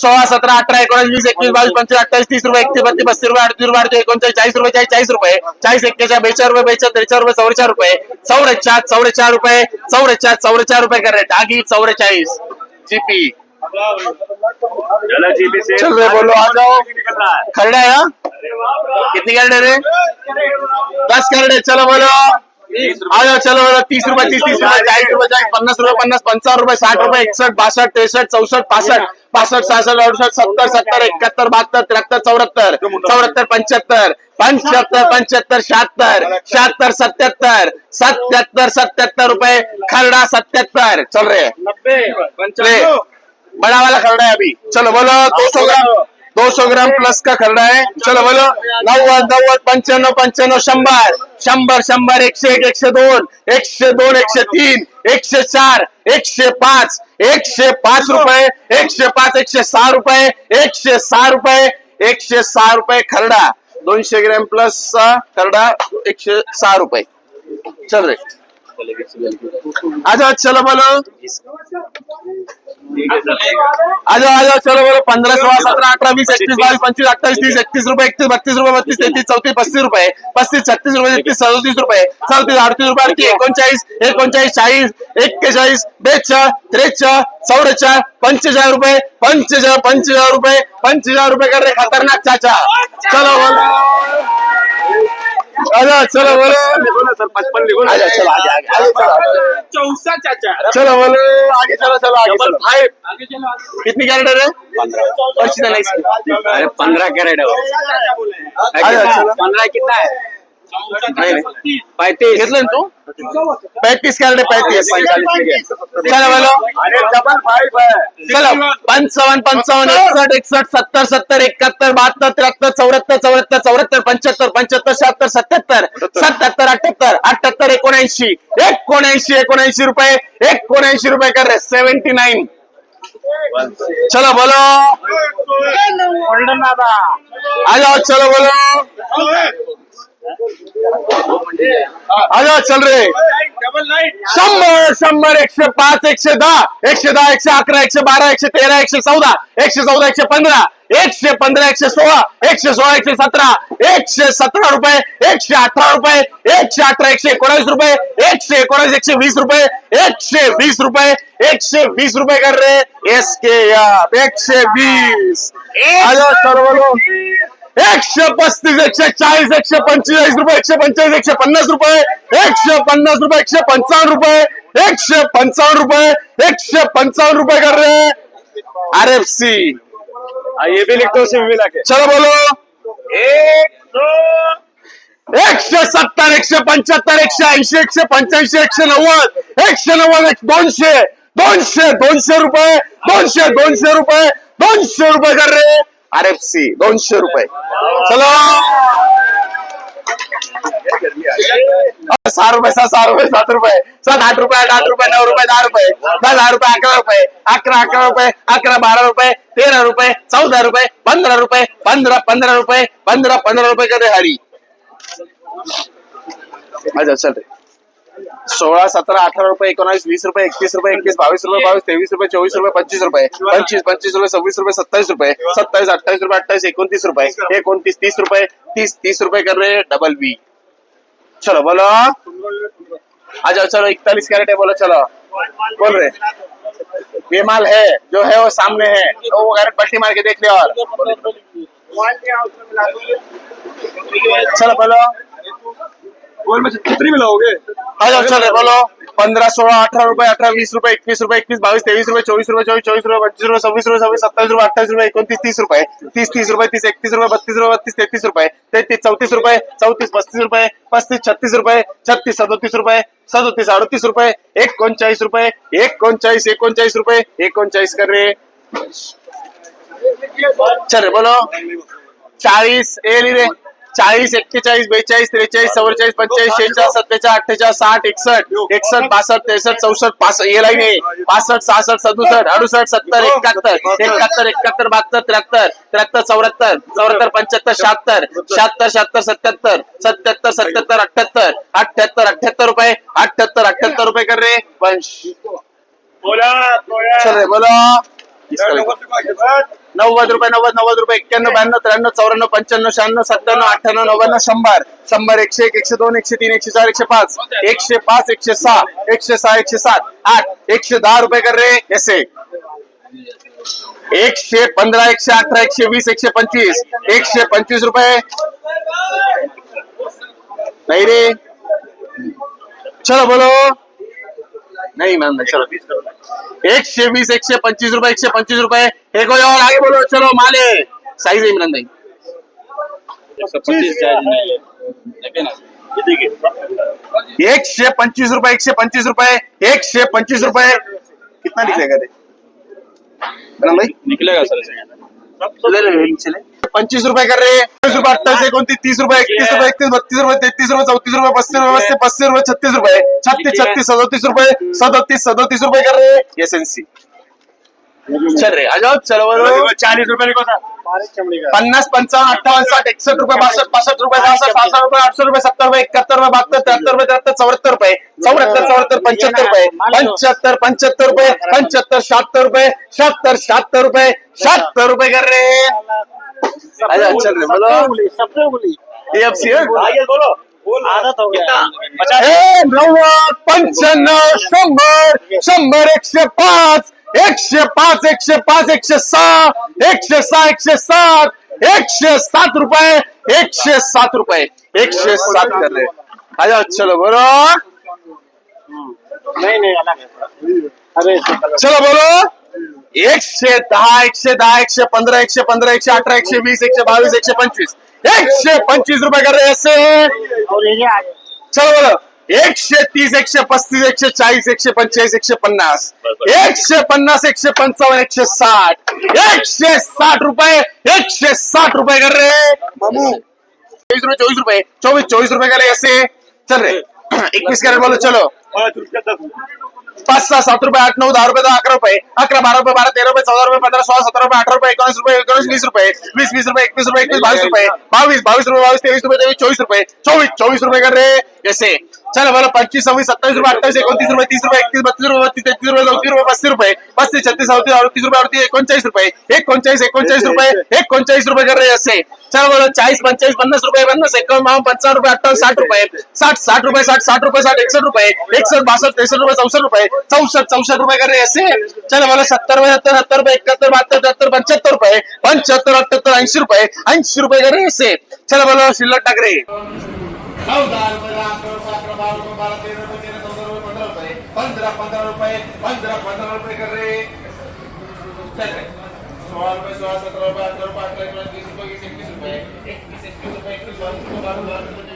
सोळा सतरा अठरा एकोणीस वीस एकवीस बावीस पंचवीस अठ्ठावीस तीस रुपये एकतीस बत्तीस पस्तीस रुपये अडतीस रुपये अडतीस एकोणचाळीस चाळीस रुपये चाळीस चाळीस रुपये चाळीस एक्केचाळीस बेचाळीस रुपये बेचाळीस त्रेचाळीस रुपये चौवेचाळीस रुपये चौवेचाळीस चौवेचाळीस रुपये चौवेचाळीस चौवेचाळीस रुपये कर रेट आगी चौवेचाळीस. जीपी चलो रहे बोलो, आ जाओ। खरडा है? कितनी कैरेट रे? दस कैरेट चलो बोलो. आ जाओ चलो बोलो. तीस रुपए तीस तीस रुपए चालीस रुपए चालीस पन्नास रुपए पन्नास पंचावन रुपए साठ रुपए इकसठ बासठ तिरसठ चौसठ पासष्ट. पासष्ट सहासष्ट अडुसष्ट सत्तर सत्तर एकाहत्तर बहात्तर त्र्याहत्तर चौऱ्याहत्तर चौऱ्याहत्तर पंच्याहत्तर पंच्याहत्तर पंच्याहत्तर शहात्तर शहात्तर सत्याहत्तर सत्याहत्तर सत्याहत्तर रुपए खरडा सत्याहत्तर. चल पंचानवे बड़ा वाला खरड़ा है अभी. चलो बोलो दो सौ ग्राम दो सौ ग्राम प्लस का खरड़ा है चलो बोलो. नव्वद नव्वद पंच्याण्णव पंच्याण्णव शंभर. शंभर शंभर एकशे एक एकशे दोन एकशे दोन एकशे तीन एकशे चार एकशे पाच एकशे पाच रुपये एकशे पाच एकशे सहा रुपये एकशे सहा रुपये एकशे सहा रुपये खरडा. दोनशे ग्रॅम प्लस खरडा एकशे सहा रुपये. चल रे. आ जाओ चलो बोलो. आ जाओ आ जाओ चलो बोलो. पंद्रह सोळा सतरा अठरा वीस एकतीस बावीस पंचवीस अठ्ठावीस तीस एकतीस रुपये एकतीस बत्तीस रुपये बत्तीस तेहतीस चौतीस पस्तीस रुपये पस्तीस छत्तीस रुपये छत्तीस सदोतीस रुपये चौतीस अडतीस रुपये अडतीस एकोणचाळीस एकोणचाळीस चाळीस एक्केचाळीस बेचाळीस त्रेचाळीस चौवेचाळीस पंचेचाळीस रुपये पंचेचाळीस पंचेचाळीस रुपये पंचेचाळीस रुपये कर रे खतरनाक चाचा. चलो बोलो. चलो बोलो. लिखो ना सर पचपन लिखो ना आ जाओ चलो आगे आगे आगे चलो चौसा चाचा चलो बोलो. आगे चलो चलो आगे डबल चलो. फाइव कितनी कैरेट है? इसकी? अरे पंद्रह कैरेट है आ जाओ चलो. पंद्रह कितना है? नहीं नहीं. पैंतीस. घेतलं ना तू? पैतीस कॅरेट पैतीस. चला बोलो है चलो पंचावन्न पंचावन्न एकसठ एकसठ सत्तर सत्तर एकाहत्तर बहात्तर त्र्याहत्तर चौऱ्याहत्तर चौऱ्याहत्तर चौऱ्याहत्तर पंच्याहत्तर पंच्याहत्तर शहात्तर सत्याहत्तर सत्याहत्तर अठ्याहत्तर अठ्याहत्तर एकोणऐंशी एकोणऐंशी एकोणऐंशी रुपये एकोणऐंशी रुपये कर रे सेव्हन्टी नाईन. चलो बोलो. आ जाओ चलो बोलो. आ जाओ चल रे डबल नाइन शंभर शंभर एकशे पाच एकशे दहा एकशे दहा एकशे अकरा एकशे बारा एकशे तेरा एकशे चौदा एकशे चौदा एकशे पंधरा एकशे पंधरा एकशे सोळा एकशे सोळा एकशे सतरा एकशे सतरा रुपये एकशे अठरा रुपये एकशे अठरा एकशे एकोणावीस रुपये एकशे एकोणावीस एकशे वीस रुपये एकशे वीस रुपये एकशे वीस रुपये कर रे एस के एकशे वीस चलो बोलो एकशे पस्तीस एकशे चाळीस एकशे पंचेचाळीस रुपये एकशे पंचेचाळीस एकशे पन्नास रुपये एकशे पन्नास रुपये एकशे पंचावन्न रुपये एकशे पंचावन्न रुपये एकशे पंचावन्न रुपये कर रे आर एफ सी। ये भी लिख दो उसी में मिला के। चलो बोलो। एक एकशे सत्तर एकशे पंच्याहत्तर एकशे ऐंशी एकशे पंच्याऐंशी एकशे नव्वद एकशे नव्वद एक- दोनशे दोनशे दोनशे रुपये दोनशे दोनशे रुपये दोनशे रुपये कर रे आर एफ सी दोनशे रुपये। चलो. सहा रुपये सहा सहा रुपये सात रुपये. सात आठ रुपये आठ आठ रुपये नऊ रुपये दहा रुपये. दहा दहा रुपये अकरा रुपये. अकरा अकरा रुपये अकरा बारा रुपये तेरा रुपये चौदा रुपये पंधरा रुपये पंधरा पंधरा रुपये पंधरा पंधरा रुपये कधी रे हरी? अच्छा चल सोळा, सतरा, अठरा रुपये, एकोणावीस, वीस रुपये, एकतीस रुपये, एकवीस, बावीस रुपये, बावीस, तेवीस रुपये, चोवीस रुपये, पंचवीस रुपये, पंचवीस पंचवीस रुपये, सव्वीस रुपये, सत्तावीस रुपये, सत्तावीस, अठ्ठावीस रुपये, अठ्ठावीस, एकोणतीस रुपये, एकोणतीस, तीस रुपये, तीस तीस रुपये कर रहे डबल बी चलो, बोलो. अच्छा चलो इकतालीस कैरेट है बोलो, चलो. बोल रहे ये माल है, जो है, वो सामने है. तो वो कैरेट पट्टी मार के देख लिया और. चलो, बोलो. गोल कितनी मिलाओगे आ जाओ चलो बोलो। पंद्रह, सोलह, अठारह रुपए, अठारह, बीस रुपए, इक्कीस रुपए, इक्कीस, बाईस, तेईस रुपए, चौबीस रुपए, चौबीस चौबीस रुपए, पच्चीस रुपए, छब्बीस रुपए, छब्बीस, सत्ताईस रुपए, अट्ठाईस रुपए इकतीस तीस रुपए, तीस तीस रुपए, तीस, एकतीस रुपए, बत्तीस रुपए, बत्तीस, तैतीस रुपए, तैतीस, चौतीस रुपए, चौतीस पस्तीस रुपए पस्तीस छत्तीस रुपए, छत्तीस, सदोतीस रुपए, सदोतीस, अडतीस रुपये एकोणचाळीस रुपये एकोणचाळीस एकोणचाळीस रुपये एकोणचाळीस कर रे चल बोलो। चाळीस, ए रे। चाळीस एक्केचाळीस बेचाळीस त्रेचाळीस चौवेचाळीस पंचेचाळीस शेहेचाळीस सत्तेचाळीस अठ्ठेचाळीस साठ एकसष्ट एकसष्ट बासष्ट त्रेसष्ट चौसष्ट पासष्ट ये लाईन आहे. पासष्ट सहासष्ट सदुसष्ट अडुसष्ट सत्तर एकाहत्तर एकाहत्तर एकाहत्तर बहात्तर त्र्याहत्तर त्र्याहत्तर चौऱ्याहत्तर चौऱ्याहत्तर पंच्याहत्तर शहात्तर शहात्तर शहात्तर सत्याहत्तर सत्याहत्तर सत्याहत्तर अठ्याहत्तर अठ्याहत्तर अठ्याहत्तर रुपये अठ्याहत्तर अठ्याहत्तर रुपये कर रे. पंच बोला बोला. नव्वद रुपये नव्वद नव्वद रुपये एक्क्याण्णव ब्याण्णव त्र्याण्णव चौऱ्याण्णव पंच्याण्णव शहाण्णव सत्त्याण्णव अठ्ठ्याण्णव नव्याण्णव शंभर. शंभर एकशे एक एकशे दोन एकशे तीन एकशे चार एकशे पाच. एकशे पाच एकशे सहा एकशे सहा एकशे सात आठ एकशे दहा रुपये कर रे ऐसे एकशे पंधरा एकशे अठरा एकशे वीस एकशे पंचवीस. एकशे पंचवीस रुपये. नाही रे. चलो बोलो. नहीं मैम नहीं चलो। एकशे वीस एकशे पंचवीस रुपये एकशे पंचवीस रुपये हे कोई और आगे बोलो। चलो माले। साईज आहे इम्रान भाई। एकशे पंचवीस रुपये एकशे पंचवीस रुपये एकशे पंचवीस रुपये कितना निकलेगा रे? इमरान भाई। निकलेगा सर। पंचवीस रुपये कर रहे तीस रुपये अठ्ठावीस एकोणतीस तीस रुपये एकतीस रुपये एकतीस बत्तीस रुपये तेहतीस रुपये चौतीस रुपये पस्तीस रुपये पस्तीस पस्तीस रुपये छत्तीस रुपये छत्तीस छत्तीस सदतीस रुपये सदतीस सदतीस रुपये कर रहे एस एन सी चल रहे आ जाओ चलो बोलो चालीस रुपये पन्नास पंचावन्न अठ्ठावन्न साठ एकसष्ट रुपये बासष्ट पासष्ट रुपये सहासष्ट सहासष्ट रुपये आठशे रुपये सत्तर रुपये एकाहत्तर रुपये बहात्तर त्र्याहत्तर रुपये त्र्याहत्तर चौऱ्याहत्तर रुपये. चौऱ्याहत्तर चौऱ्याहत्तर पंच्याहत्तर रुपये. पंच्याहत्तर पंच्याहत्तर रुपये. पंच्याहत्तर शहात्तर रुपये. शहात्तर शहात्तर रुपये. शहात्तर रुपये कर चल बोलो. हो? ए नव्वद पंच्याण्णव शंभर शंभर एकशे पाच. एकशे पाच एकशे पाच एकशे सहा एकशे सहा एकशे सात एकशे सात रुपये एकशे सात रुपये एकशे सात कर आजा चलो बोलो. नहीं नहीं अलग अरे चलो बोलो. एकशे दहा एकशे दहा एकशे पंधरा एकशे पंधरा एकशे अठरा एकशे वीस एकशे बावीस एकशे पंचवीस. एकशे पंचवीस रुपये कर रहे ऐसे चलो बोलो. एकशे तीस एकशे पस्तीस एकशे चाळीस एकशे पंचेचाळीस एकशे पन्नास. एकशे पन्नास एकशे पंचावन्न एकशे साठ. एकशे साठ रुपये एकशे साठ रुपये कर रहे मामू चौबीस रुपये चौबीस रुपये. चौबीस चौबीस रुपये कर रहे ऐसे. चल रहे इक्कीस कैरेट बोलो चलो. पाँच सहा सात रुपये आठ नऊ दहा रुपये दहा अकरा रुपये. अकरा बारा रुपये बारा तेरा रुपये चौदा रुपये पंधरा सोळा सतरा रुपये अठरा रुपये एकोणीस रुपये एकोणीस वीस रुपये. वीस वीस रुपये एकवीस रुपये एकवीस बावीस रुपये. बावीस बावीस रुपये बावीस तेवीस रुपये तेवीस चोवीस रुपये. चोवीस चोवीस रुपये कर रहे ऐसे. चलो बोलो पंचवीस सव्वीस सत्तावीस रुपये अट्ठावीस एकोणतीस रुपये तीस रुपये एकतीस बत्तीस रुपये बत्तीस तेहतीस रुपये चौतीस रुपये पस्तीस रुपये पस्तीस छत्तीस अडतीस अडतीस रुपये अडतीस एकोणचाळीस रुपये एकोणचाळीस एकोणचाळीस रुपये एकोणचाळीस रुपये कर रहे ऐसे चलो बोलो चाळीस पंचाळीस पन्नास रुपये पन्नास एकावन्न पंचावन्न रुपये अठ्ठावीस साठ रुपये साठ साठ रुपये साठ साठ रुपये साठ एकसष्ट रुपये एकसष्ट बासष्ट त्रेसष्ट रुपये चौसष्ट रुपये चौसष्ट चौसष्ट रुपये कर रहे ऐसे चलो बोलो सत्तर रुपये सत्तर सत्तर रुपये इकहत्तर बहत्तर त्र्याहत्तर पंच्याहत्तर रुपये पंच्याहत्तर अठ्याहत्तर ऐंशी रुपये ऐंशी रुपये कर रहे ऐसे चलो बोलो शिल्लक टाक रुपये पंधरा पंधरा रुपये पंधरा पंधरा रुपये कर रहे सोळा रुपये सोळा सतरा रुपये अठरा रुपये अठरा रुपये वीस रुपये वीस एकवीस रुपये एकवीस एकवीस रुपये एकवीस बावीस रुपये बावीस बावीस